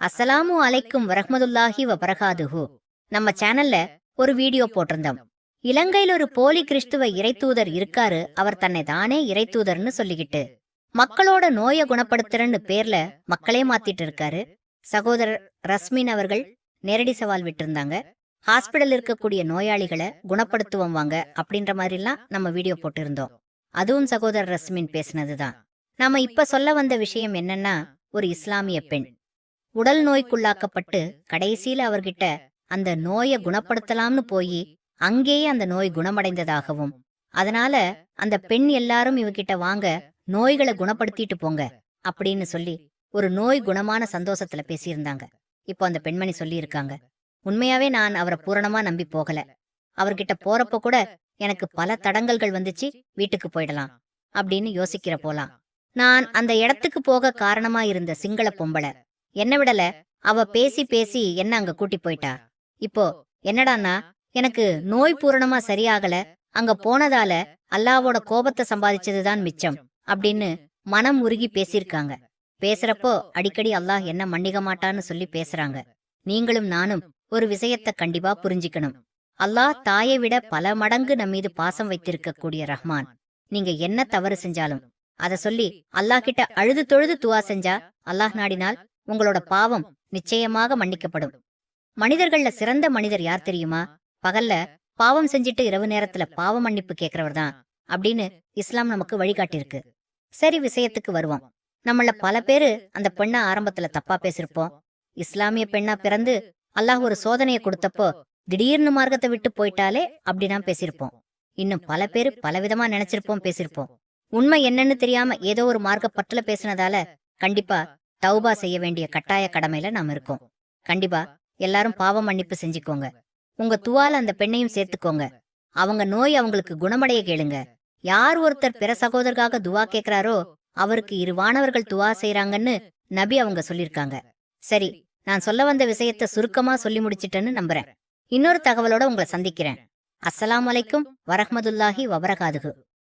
அஸ்ஸலாமு அலைக்கும் வரஹமதுல்லாஹி வபரகாதுஹு. நம்ம சேனல்ல ஒரு வீடியோ போட்டிருந்தோம். இலங்கையில் ஒரு போலி கிறிஸ்துவ இறைத்தூதர் இருக்காரு. அவர் தன்னை தானே இறைத்தூதர்னு சொல்லிக்கிட்டு மக்களோட நோய குணப்படுத்துறன்னு பேர்ல மக்களே மாத்திட்டு இருக்காரு. சகோதரர் ரஸ்மின் அவர்கள் நேரடி சவால் விட்டிருந்தாங்க. ஹாஸ்பிடல் இருக்கக்கூடிய நோயாளிகளை குணப்படுத்துவோம் வாங்க அப்படின்ற மாதிரிலாம் நம்ம வீடியோ போட்டிருந்தோம். அதுவும் சகோதரர் ரஸ்மின் பேசினதுதான். நாம இப்ப சொல்ல வந்த விஷயம் என்னன்னா ஒரு இஸ்லாமிய பெண். உடல் நோய்க்குள்ளாக்கப்பட்டு கடைசியில அவர்கிட்ட அந்த நோயை குணப்படுத்தலாம்னு போய் அங்கேயே அந்த நோய் குணமடைந்ததாகவும் அதனால அந்த பெண் எல்லாரும் இவகிட்ட வாங்க நோய்களை குணப்படுத்திட்டு போங்க அப்படின்னு சொல்லி ஒரு நோய் குணமான சந்தோஷத்துல பேசியிருந்தாங்க. இப்போ அந்த பெண்மணி சொல்லியிருக்காங்க. உண்மையாவே நான் அவரை பூரணமா நம்பி போகல. அவர்கிட்ட போறப்ப கூட எனக்கு பல தடங்கல்கள் வந்துச்சு வீட்டுக்கு போயிடலாம் அப்படின்னு யோசிக்கிற போலாம். நான் அந்த இடத்துக்கு போக காரணமா இருந்த சிங்கள பொம்பளை என்ன விடல? அவ பேசி பேசி என்ன அங்க கூட்டி போயிட்டா? இப்போ என்னடான்னா எனக்கு நோய் பூரணமா சரியாகல அங்க போனதால அல்லாவோட கோபத்தை சம்பாதிச்சதுதான் மிச்சம் அப்படின்னு மனம் உருகி பேசியிருக்காங்க. பேசுறப்போ அடிக்கடி அல்லாஹ் என்ன மன்னிக்க மாட்டான்னு சொல்லி பேசுறாங்க. நீங்களும் நானும் ஒரு விஷயத்த கண்டிப்பா புரிஞ்சுக்கணும். அல்லாஹ் தாயை விட பல மடங்கு நம் மீது பாசம் வைத்திருக்க கூடிய ரஹ்மான். நீங்க என்ன தவறு செஞ்சாலும் அத சொல்லி அல்லாஹ் கிட்ட அழுது தொழுது துவா செஞ்சா அல்லாஹ் நாடினால் உங்களோட பாவம் நிச்சயமாக மன்னிக்கப்படும். மனிதர்கள்ல சிறந்த மனிதர் யார் தெரியுமா? பகல்ல பாவம் செஞ்சிட்டு இரவு நேரத்துல பாவ மன்னிப்பு கேக்குறவர் தான் அப்படின்னு இஸ்லாம் நமக்கு வழிகாட்டியிருக்கு. சரி விஷயத்துக்கு வருவோம். நம்மள பல பேரு அந்த பெண்ண ஆரம்பத்துல தப்பா பேசிருப்போம். இஸ்லாமிய பெண்ணா பிறந்து அல்லாஹ் ஒரு சோதனையை கொடுத்தப்போ திடீர்னு மார்க்கத்தை விட்டு போயிட்டாலே அப்படின்னா பேசியிருப்போம். இன்னும் பல பேரு பலவிதமா நினைச்சிருப்போம் பேசியிருப்போம். உண்மை என்னன்னு தெரியாம ஏதோ ஒரு மார்க்க பட்டுல பேசினதால கண்டிப்பா தௌபா செய்ய வேண்டிய கட்டாய கடமையில நாம் இருக்கோம். கண்டிப்பா எல்லாரும் பாவ மன்னிப்பு செஞ்சுக்கோங்க. உங்க துவால அந்த பெண்ணையும் சேர்த்துக்கோங்க. அவங்க நோய் அவங்களுக்கு குணமடைய கேளுங்க. யார் ஒருத்தர் பிற சகோதரர்காக துவா கேக்குறாரோ அவருக்கு இரு வானவர்கள் துவா செய்யறாங்கன்னு நபி அவங்க சொல்லிருக்காங்க. சரி நான் சொல்ல வந்த விஷயத்த சுருக்கமா சொல்லி முடிச்சிட்டேன்னு நம்புறேன். இன்னொரு தகவலோட உங்களை சந்திக்கிறேன். அஸ்ஸலாம் அலைக்கும் வரஹமதுல்லாஹி வபரகாதுகு